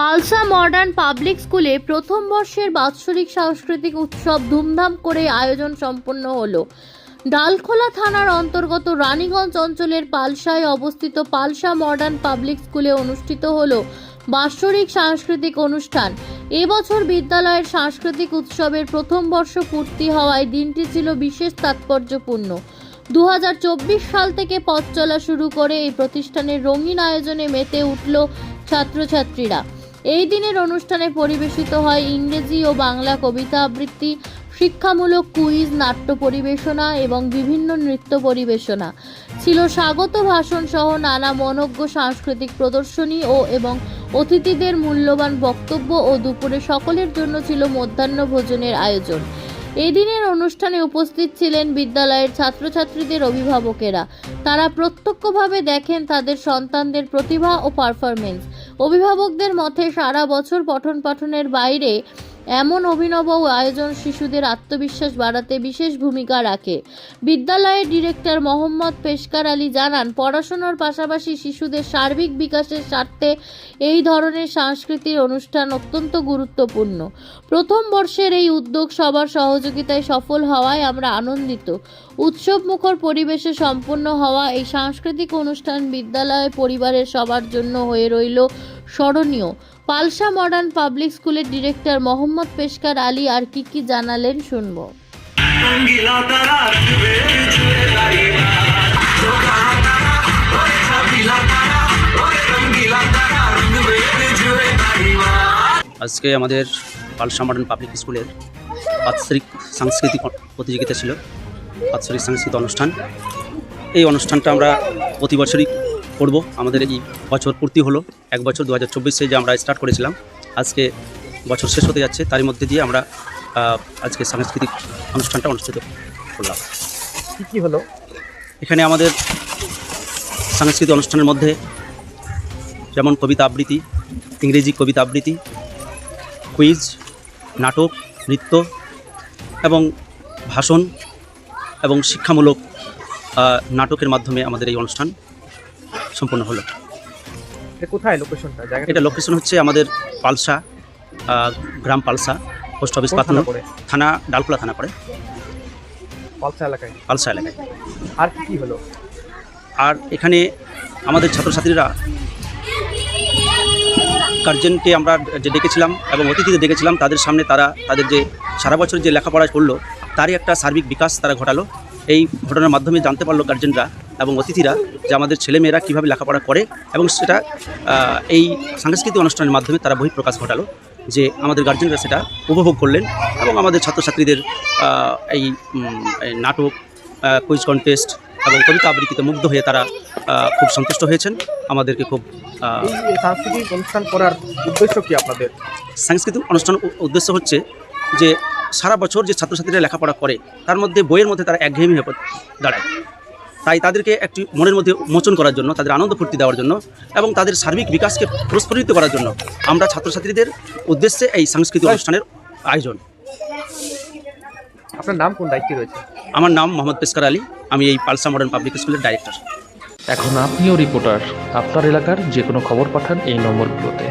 পালসা modern public স্কুলে প্রথম বর্ষের বাৎসরিক সাংস্কৃতিক উৎসব ধুমধাম করে আয়োজন সম্পন্ন হলো। ডালখোলা থানার অন্তর্গত রানীগঞ্জ অঞ্চলের পালসায় অবস্থিত পালসা মডার্ন পাবলিক স্কুলে অনুষ্ঠিত হলো বাৎসরিক সাংস্কৃতিক অনুষ্ঠান। এবছর বিদ্যালয়ের সাংস্কৃতিক উৎসবের প্রথম বর্ষ পূর্তি হওয়ায় দিনটি ছিল বিশেষ তাৎপর্যপূর্ণ। দু হাজার চব্বিশ সাল থেকে পথ চলা শুরু করে এই প্রতিষ্ঠানের রঙিন আয়োজনে মেতে উঠল ছাত্রছাত্রীরা। এই দিনের অনুষ্ঠানে পরিবেশিত হয় ইংরেজি ও বাংলা কবিতা আবৃত্তি, শিক্ষামূলক কুইজ, নাট্য পরিবেশনা এবং বিভিন্ন নৃত্য পরিবেশনা। ছিল স্বাগত ভাষণ সহ নানা মনজ্ঞ সাংস্কৃতিক প্রদর্শনী ও এবং অতিথিদের মূল্যবান বক্তব্য ও দুপুরে সকলের জন্য ছিল মধ্যাহ্ন ভোজনের আয়োজন। এদিনের অনুষ্ঠানে উপস্থিত ছিলেন বিদ্যালয়ের ছাত্রছাত্রীদের অভিভাবকেরা। তারা প্রত্যক্ষভাবে দেখেন তাদের সন্তানদের প্রতিভা ও পারফরমেন্স অভিভাবকদের মতে সারা বছর পঠন পাঠনের বাইরে এমন অভিনব আয়োজন শিশুদের আত্মবিশ্বাস বাড়াতে বিশেষ ভূমিকা রাখে। বিদ্যালয়ের ডিরেক্টর মোহাম্মদ পেশকার আলী জানান, পড়াশোনার পাশাপাশি শিশুদের সার্বিক বিকাশের স্বার্থে এই ধরনের সাংস্কৃতিক অনুষ্ঠান অত্যন্ত গুরুত্বপূর্ণ। প্রথম বর্ষের এই উদ্যোগ সবার সহযোগিতায় সফল হওয়ায় আমরা আনন্দিত। উৎসব মুখর পরিবেশে সম্পন্ন হওয়া এই সাংস্কৃতিক অনুষ্ঠান বিদ্যালয় পরিবারের সবার জন্য হয়ে রইল স্মরণীয়। পালসা মডার্ন পাবলিক স্কুলের ডিরেক্টর মোহাম্মদ পেশকার আলী আর কি কি জানালেন শুনব। আজকে আমাদের পালসা মডার্ন পাবলিক স্কুলের বাৎসরিক সাংস্কৃতিক প্রতিযোগিতা ছিল বাৎসরিক সাংস্কৃতিক অনুষ্ঠান। এই অনুষ্ঠানটা আমরা প্রতি বছরই করব। আমাদের এই বছর পূর্তি হলো এক বছর দু হাজার চব্বিশে যে আমরা স্টার্ট করেছিলাম। আজকে বছর শেষ হতে যাচ্ছে তারই মধ্যে দিয়ে আমরা আজকে সাংস্কৃতিক অনুষ্ঠানটা অনুষ্ঠিত করলাম। কী কি হলো? এখানে আমাদের সাংস্কৃতিক অনুষ্ঠানের মধ্যে যেমন কবিতা আবৃত্তি ইংরেজি কবিতা আবৃত্তি কুইজ নাটক নৃত্য এবং ভাষণ এবং শিক্ষামূলক নাটকের মাধ্যমে আমাদের এই অনুষ্ঠান সম্পন্ন হলো। কোথায় লোকেশনটা এটা লোকেশন হচ্ছে আমাদের পালসা গ্রাম পালসা পোস্ট অফিস পাতনা থানা পড়ে? থানা পড়ে। পালসা এলাকায়? পালসা এলাকায়। আর কি কি হলো? আর এখানে আমাদের ছাত্রছাত্রীরা গার্জেনকে আমরা যে ডেকেছিলাম এবং অতিথিদের ডেকেছিলাম তাদের সামনে তারা তাদের যে সারা বছর যে লেখাপড়া করল তারই একটা সার্বিক বিকাশ তারা ঘটালো। এই ঘটনার মাধ্যমে জানতে পারল গার্জেনরা এবং অতিথিরা যে আমাদের ছেলেমেয়েরা কীভাবে লেখাপড়া করে এবং সেটা এই সাংস্কৃতিক অনুষ্ঠানের মাধ্যমে তারা বহিঃপ্রকাশ ঘটালো যে আমাদের গার্জেনরা সেটা উপভোগ করলেন এবং আমাদের ছাত্রছাত্রীদের এই নাটক কুইজ কন্টেস্ট এবং কবিতা আবৃত্তিতে মুগ্ধ হয়ে তারা খুব সন্তুষ্ট হয়েছেন। আমাদেরকে খুব সাংস্কৃতিক অনুষ্ঠান করার উদ্দেশ্য কি আপনাদের? সাংস্কৃতিক অনুষ্ঠান উদ্দেশ্য হচ্ছে যে সারা বছর যে ছাত্রছাত্রীরা লেখাপড়া করে তার মধ্যে বইয়ের মধ্যে তারা একঘেয়েমি হয়ে দাঁড়ায়। তাই তাদেরকে একটি মনের মধ্যে মোচন করার জন্য তাদের আনন্দ ফুর্তি দেওয়ার জন্য এবং তাদের সার্বিক বিকাশকে প্রস্ফুটিত করার জন্য আমরা ছাত্রছাত্রীদের উদ্দেশ্যে এই সাংস্কৃতিক অনুষ্ঠানের আয়োজন। আপনার নাম কোন দায়িত্বে রয়েছে? আমার নাম মোহাম্মদ পেস্কার আলী আমি এই পালসা মডার্ন পাবলিক স্কুলের ডাইরেক্টর। এখন আপনিও রিপোর্টার আপনার এলাকার যে কোনো খবর পাঠান এই নম্বরগুলোতে।